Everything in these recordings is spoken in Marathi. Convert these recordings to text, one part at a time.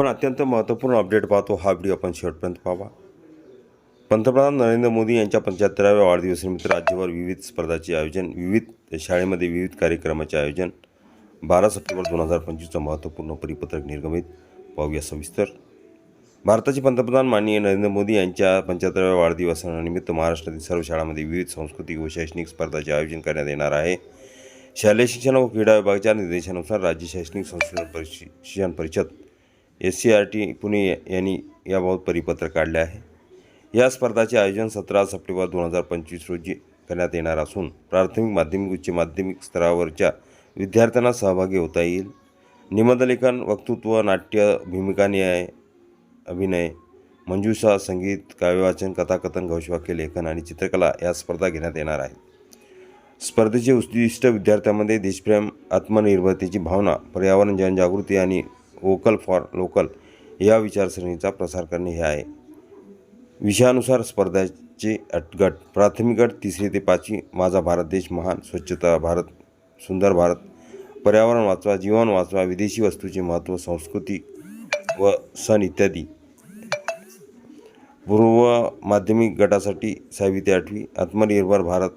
आपण अत्यंत महत्त्वपूर्ण अपडेट पाहतो. हा व्हिडिओ आपण शेवटपर्यंत पाहावा. पंतप्रधान नरेंद्र मोदी यांच्या पंच्याहत्तराव्या वाढदिवसानिमित्त राज्यभर विविध स्पर्धाचे आयोजन विविध शाळेमध्ये विविध कार्यक्रमाचे आयोजन. बारा सप्टेंबर दोन हजार पंचवीसचं महत्त्वपूर्ण परिपत्रक निर्गमित. पाहूया सविस्तर. भारताचे पंतप्रधान माननीय नरेंद्र मोदी यांच्या पंच्याहत्तराव्या वाढदिवसानिमित्त महाराष्ट्रातील सर्व शाळांमध्ये विविध सांस्कृतिक व शैक्षणिक स्पर्धाचे आयोजन करण्यात येणार आहे. शालेय शिक्षण व क्रीडा विभागाच्या निर्देशानुसार राज्य शैक्षणिक संशोधन परिषि शिक्षण परिषद S C R T Pune यांनी याबाबत परिपत्र काढले आहे. या स्पर्धाचे आयोजन सतरा सप्टेंबर दोन हजार पंचवीस रोजी करण्यात येणार असून प्राथमिक माध्यमिक उच्च माध्यमिक स्तरावरच्या विद्यार्थ्यांना सहभागी होता येईल. निबंधलेखन वक्तृत्व नाट्य भूमिका न्याय अभिनय मंजुषा संगीत काव्यवाचन कथाकथन घोषवाक्य लेखन आणि चित्रकला या स्पर्धा घेण्यात येणार आहेत. स्पर्धेचे उद्दिष्ट विद्यार्थ्यांमध्ये देशप्रेम आत्मनिर्भरतेची भावना पर्यावरण जनजागृती आणि वोकल फॉर लोकल या विचारसरणीचा प्रसार करणे हे आहे. विषयानुसार स्पर्धाचे अटगट प्राथमिक गट तिसरी ते पाचवी माझा भारत देश महान स्वच्छता भारत सुंदर भारत पर्यावरण वाचवा जीवन वाचवा विदेशी वस्तूचे महत्त्व संस्कृती व सण इत्यादी. पूर्व माध्यमिक गटासाठी सहावी ते आठवी आत्मनिर्भर भारत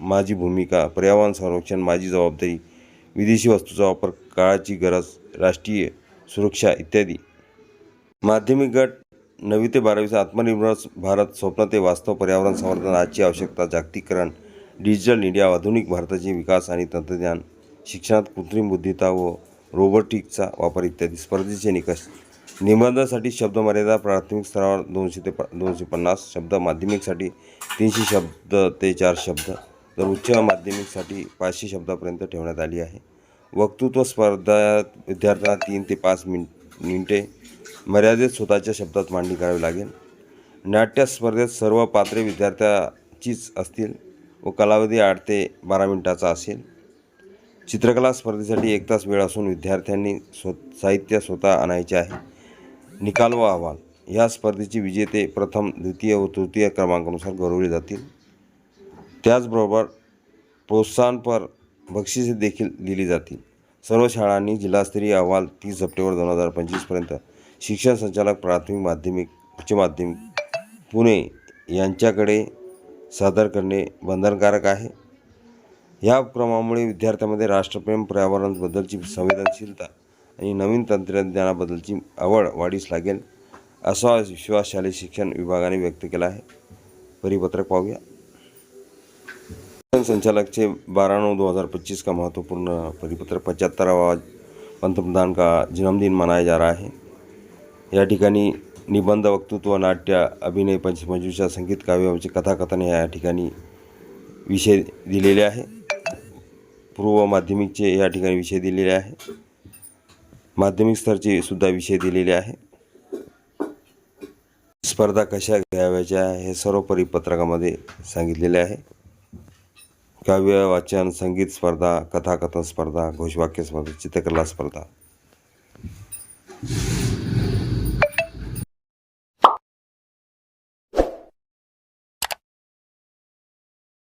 माझी भूमिका पर्यावरण संरक्षण माझी जबाबदारी विदेशी वस्तूचा वापर काळाची गरज राष्ट्रीय सुरक्षा इत्यादी. माध्यमिक गट नववी ते बारावीचा आत्मनिर्भर भारत स्वप्न ते वास्तव पर्यावरण संवर्धन आजची आवश्यकता जागतिकीकरण डिजिटल इंडिया आधुनिक भारताचे विकास आणि तंत्रज्ञान शिक्षणात कृत्रिम बुद्धिता व रोबोटिक्सचा वापर इत्यादी. स्पर्धेचे निकष. निबंधासाठी शब्दमर्यादा प्राथमिक स्तरावर दोनशे ते प दोनशे पन्नास शब्द माध्यमिकसाठी तीनशे शब्द ते चार शब्द तर उच्च माध्यमिकसाठी पाचशे शब्दापर्यंत ठेवण्यात आली आहे. वक्तृत्व स्पर्धात विद्यार्थ्यांना तीन ते पाच मिन मिनिटे मर्यादित स्वतःच्या शब्दात मांडणी करावी लागेल. नाट्य स्पर्धेत सर्व पात्रे विद्यार्थ्याचीच असतील व कालावधी आठ ते बारा मिनिटाचा असेल. चित्रकला स्पर्धेसाठी एक तास वेळ असून विद्यार्थ्यांनी स्व साहित्य स्वतः आणायचे आहे. निकाल व अहवाल या स्पर्धेचे विजेते प्रथम द्वितीय व तृतीय क्रमांकानुसार गौरवले जातील. त्याचबरोबर प्रोत्साहनपर बक्षिसे देखील दिली जातील. सर्व शाळांनी जिल्हास्तरीय अहवाल तीस सप्टेंबर दोन हजार पंचवीसपर्यंत शिक्षण संचालक प्राथमिक माध्यमिक उच्च माध्यमिक पुणे यांच्याकडे सादर करणे बंधनकारक आहे. या उपक्रमामुळे विद्यार्थ्यांमध्ये राष्ट्रप्रेम पर्यावरणाबद्दलची संवेदनशीलता आणि नवीन तंत्रज्ञानाबद्दलची आवड वाढीस लागेल असा विश्वास शालेय शिक्षण विभागाने व्यक्त केला आहे. परिपत्रक पाहूया. पर्यटन संचालक छः बारह नौ दो हज़ार पच्चीस का महत्त्वपूर्ण परिपत्र पंच्याहत्तरावा पंतप्रधान का जन्मदिन मनाया जा रहा है। या ठिकाणी निबंध वक्तृत्व नाट्य अभिनय पंचमंजुषा संगीत काव्याचे कथाकथन या ठिकाणी विषय दिलेले आहे। पूर्व माध्यमिकचे या ठिकाणी विषय दिलेले आहे। माध्यमिक स्तरचे सुद्धा विषय दिलेले आहे। स्पर्धा कशा घ्यावयाच्या हे सर्व परिपत्रकामध्ये सांगितलेले आहे। काव्य वाचन संगीत स्पर्धा कथाकथन स्पर्धा घोषवाक्य स्पर्धा चित्रकला स्पर्धा.